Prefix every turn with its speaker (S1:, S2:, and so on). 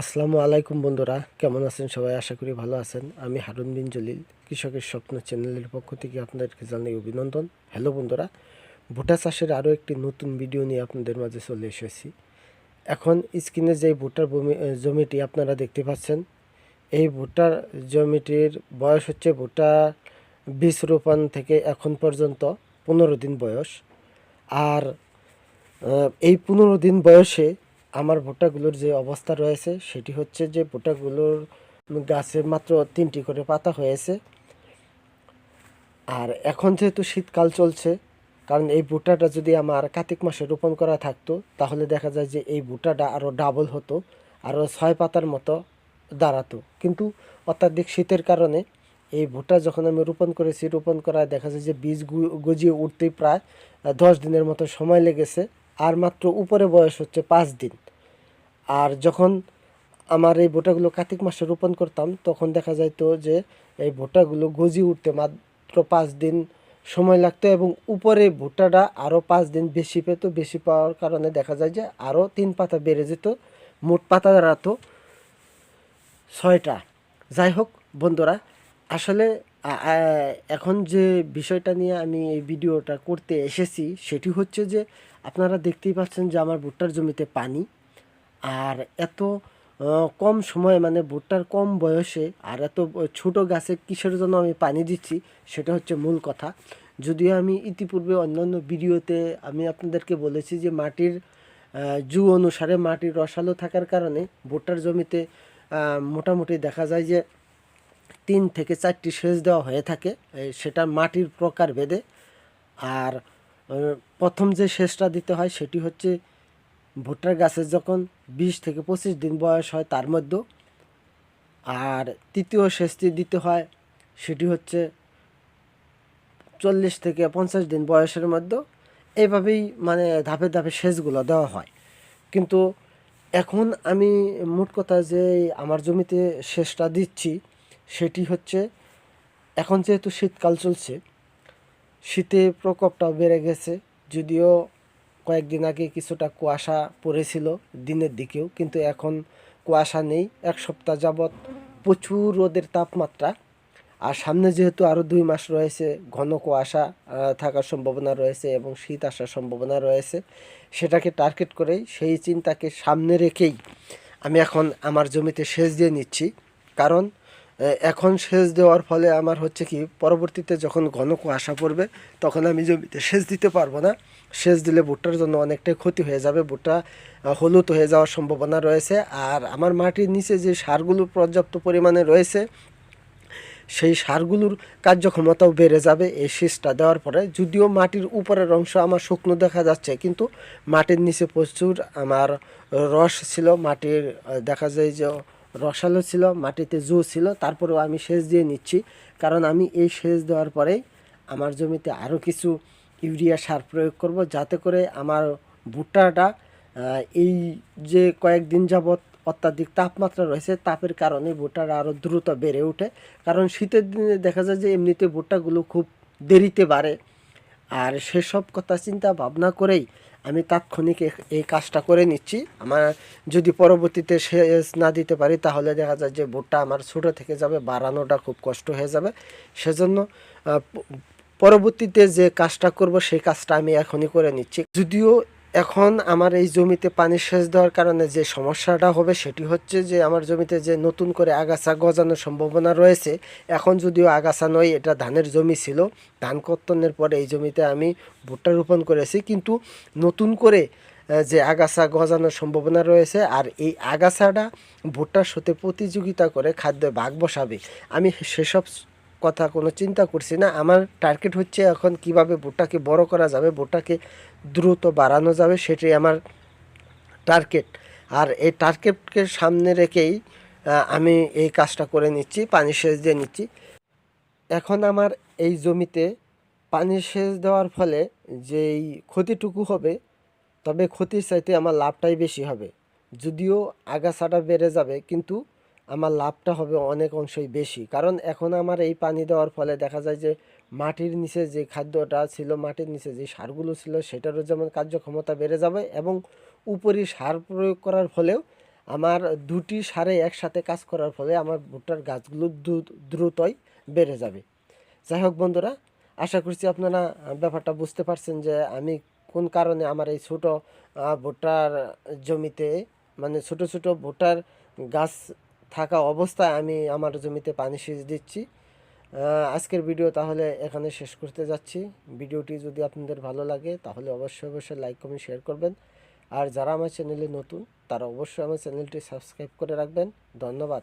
S1: আসসালামু আলাইকুম বন্ধুরা, কেমন আছেন সবাই? আশা করি ভালো আছেন। আমি হারুন বিন জলিল, কৃষকের স্বপ্ন চ্যানেলের পক্ষ থেকে আপনাদেরকে জানাই অভিনন্দন। হ্যালো বন্ধুরা, ভুট্টা চাষের আরও একটি নতুন ভিডিও নিয়ে আপনাদের মাঝে চলে এসেছি। এখন স্ক্রিনে যে ভুট্টার জমিটি আপনারা দেখতে পাচ্ছেন, এই ভুট্টার জমিটির বয়স হচ্ছে ভুট্টা বীজ রোপণ থেকে এখন পর্যন্ত পনেরো দিন বয়স। আর এই পনেরো দিন বয়সে আমার ভুট্টাগুলোর যে অবস্থা রয়েছে, সেটি হচ্ছে যে ভুট্টাগুলোর গাছে মাত্র তিনটি করে পাতা হয়েছে। আর এখন যেহেতু শীতকাল চলছে, কারণ এই ভুট্টাটা যদি আমার কার্তিক মাসে রোপণ করা থাকতো, তাহলে দেখা যায় যে এই ভুট্টাটা আরও ডাবল হতো আরও ছয় পাতার মতো দাঁড়াতো। কিন্তু অত্যাধিক শীতের কারণে এই ভুট্টা যখন আমি রোপণ করেছি, রোপণ করায় দেখা যায় যে বীজ গজিয়ে উঠতেই প্রায় দশ দিনের মতো সময় লেগেছে। আর মাত্র উপরে বয়স হচ্ছে পাঁচ দিন। আর যখন আমার এই ভুট্টাগুলো কার্তিক মাসে রোপণ করতাম, তখন দেখা যাইতো যে এই ভুট্টাগুলো গজি উঠতে মাত্র পাঁচ দিন সময় লাগতো এবং উপরে ভুট্টাটা আরও পাঁচ দিন বেশি পেত, বেশি পাওয়ার কারণে দেখা যায় যে আরও তিন পাতা বেড়ে যেত, মোট পাতা দাঁড়াতো ছয়টা। যাই হোক বন্ধুরা, আসলে এখন যে বিষয়টা নিয়ে আমি এই ভিডিওটা করতে এসেছি, সেটি হচ্ছে যে আপনারা দেখতেই পাচ্ছেন যে আমার ভুট্টার জমিতে পানি। আর এত কম সময়ে মানে ভুট্টার কম বয়সে আর এত ছোট গাছে কিসের জন্য আমি পানি দিচ্ছি, সেটা হচ্ছে মূল কথা। যদিও আমি ইতিপূর্বে অন্যান্য ভিডিওতে আমি আপনাদেরকে বলেছি যে মাটির জু অনুসারে মাটির রসালো থাকার কারণে ভুট্টার জমিতে মোটামুটি দেখা যায় যে তিন থেকে চারটি সেচ দেওয়া হয়ে থাকে সেটা মাটির প্রকার ভেদে। আর প্রথম যে সেচটা দিতে হয় সেটি হচ্ছে ভুট্টার গাছের যখন বিশ থেকে পঁচিশ দিন বয়স হয় তার মধ্যে আর তৃতীয় সেচটি দিতে হয় সেটি হচ্ছে চল্লিশ থেকে পঞ্চাশ দিন বয়সের মধ্যে এইভাবেই মানে ধাপে ধাপে সেচগুলো দেওয়া হয়। কিন্তু এখন আমি মোট কথা যে আমার জমিতে সেচটা দিচ্ছি সেটি হচ্ছে, এখন যেহেতু শীতকাল চলছে, শীতে প্রকোপটাও বেড়ে গেছে, যদিও কয়েকদিন আগে কিছুটা কুয়াশা পড়েছিল দিনের দিকেও, কিন্তু এখন কুয়াশা নেই, এক সপ্তাহ যাবৎ প্রচুর রোদের তাপমাত্রা। আর সামনে যেহেতু আরও দুই মাস রয়েছে, ঘন কুয়াশা থাকার সম্ভাবনা রয়েছে এবং শীত আসার সম্ভাবনা রয়েছে, সেটাকে টার্গেট করেই সেই চিন্তাকে সামনে রেখেই আমি এখন আমার জমিতে সেচ দিয়ে নিচ্ছি। কারণ এখন সেচ দেওয়ার ফলে আমার হচ্ছে কি, পরবর্তীতে যখন ঘন কুয়াশা পড়বে, তখন আমি জমিতে সেচ দিতে পারব না। সেচ দিলে ভুট্টার জন্য অনেকটাই ক্ষতি হয়ে যাবে। ভুট্টা হলুদ হয়ে যাওয়ার সম্ভাবনা রয়েছে। আর আমার মাটির নিচে যে সারগুলো পর্যাপ্ত পরিমাণে রয়েছে, সেই সারগুলোর কার্যক্ষমতাও বেড়ে যাবে এই সেচটা দেওয়ার পরে। যদিও মাটির উপরের অংশ আমার শুকনো দেখা যাচ্ছে, কিন্তু মাটির নিচে প্রচুর আমার রস ছিল। মাটির দেখা যায় যে রসালো ছিল, মাটিতে জু ছিল, তারপরেও আমি সেচ দিয়ে নিচ্ছি। কারণ আমি এই সেচ দেওয়ার পরেই আমার জমিতে আরও কিছু ইউরিয়া সার প্রয়োগ করব, যাতে করে আমার ভুট্টাটা এই যে কয়েকদিন যাবৎ অত্যাধিক তাপমাত্রা রয়েছে, তাপের কারণে ভুট্টাটা আরও দ্রুত বেড়ে ওঠে। কারণ শীতের দিনে দেখা যায় যে এমনিতে ভুট্টাগুলো খুব দেরিতে বাড়ে। আর সেসব কথা চিন্তা ভাবনা করেই আমি তাৎক্ষণিক এই কাজটা করে নিচ্ছি। আমার যদি পরবর্তীতে সেচ না দিতে পারি, তাহলে দেখা যায় যে ভুট্টা আমার ছোটো থেকে যাবে, বাড়ানোটা খুব কষ্ট হয়ে যাবে। সেজন্য পরবর্তীতে যে কাজটা করব, সেই কাজটা আমি এখনই করে নিচ্ছি। যদিও এখন আমার এই জমিতে পানি সেচ দেওয়ার কারণে যে সমস্যাটা হবে সেটি হচ্ছে যে আমার জমিতে যে নতুন করে আগাছা গজানোর সম্ভাবনা রয়েছে, এখন যদিও আগাছা নয়, এটা ধানের জমি ছিল। ধান কর্তনের পরে এই জমিতে আমি ভুট্টা রোপণ করেছি। কিন্তু নতুন করে যে আগাছা গজানোর সম্ভাবনা রয়েছে আর এই আগাছাটা ভুট্টার সাথে প্রতিযোগিতা করে খাদ্য ভাগ বসাবে, আমি সেসব কথা, কোনো চিন্তা করছি না। আমার টার্গেট হচ্ছে এখন কীভাবে ভুট্টাকে বড় করা যাবে, ভুট্টাকে দ্রুত বাড়ানো যাবে, সেটাই আমার টার্গেট আর এই টার্গেটকে সামনে রেখেই আমি এই কাজটা করে নিচ্ছি, পানি সেচ দিয়ে নিচ্ছি। এখন আমার এই জমিতে পানি সেচ দেওয়ার ফলে যেই ক্ষতিটুকু হবে, তবে ক্ষতির চাইতে আমার লাভটাই বেশি হবে। যদিও আগাছাটা বেড়ে যাবে, কিন্তু আমার লাভটা হবে অনেক অংশই বেশি। কারণ এখন আমার এই পানি দেওয়ার ফলে দেখা যায় যে মাটির নিচে যে খাদ্যটা ছিল, মাটির নিচে যে সারগুলো ছিল, সেটারও যেমন কার্যক্ষমতা বেড়ে যাবে এবং উপরি সার প্রয়োগ করার ফলেও আমার দুটি সারে একসাথে কাজ করার ফলে আমার ভুট্টার গাছগুলো দ্রুতই বেড়ে যাবে। যাই হোক বন্ধুরা, আশা করছি আপনারা ব্যাপারটা বুঝতে পারছেন যে আমি কোন কারণে আমার এই ছোটো ভুট্টার জমিতে মানে ছোট ছোট ভুট্টার গাছ থাকা অবস্থায় আমি আমার জমিতে পানি সেচ দিচ্ছি। আজকের ভিডিও তাহলে এখানে শেষ করতে যাচ্ছি। ভিডিওটি যদি আপনাদের ভালো লাগে, তাহলে অবশ্যই অবশ্যই লাইক কমেন্ট শেয়ার করবেন। আর যারা আমার চ্যানেলে নতুন, তারা অবশ্যই আমার চ্যানেলটি সাবস্ক্রাইব করে রাখবেন। ধন্যবাদ।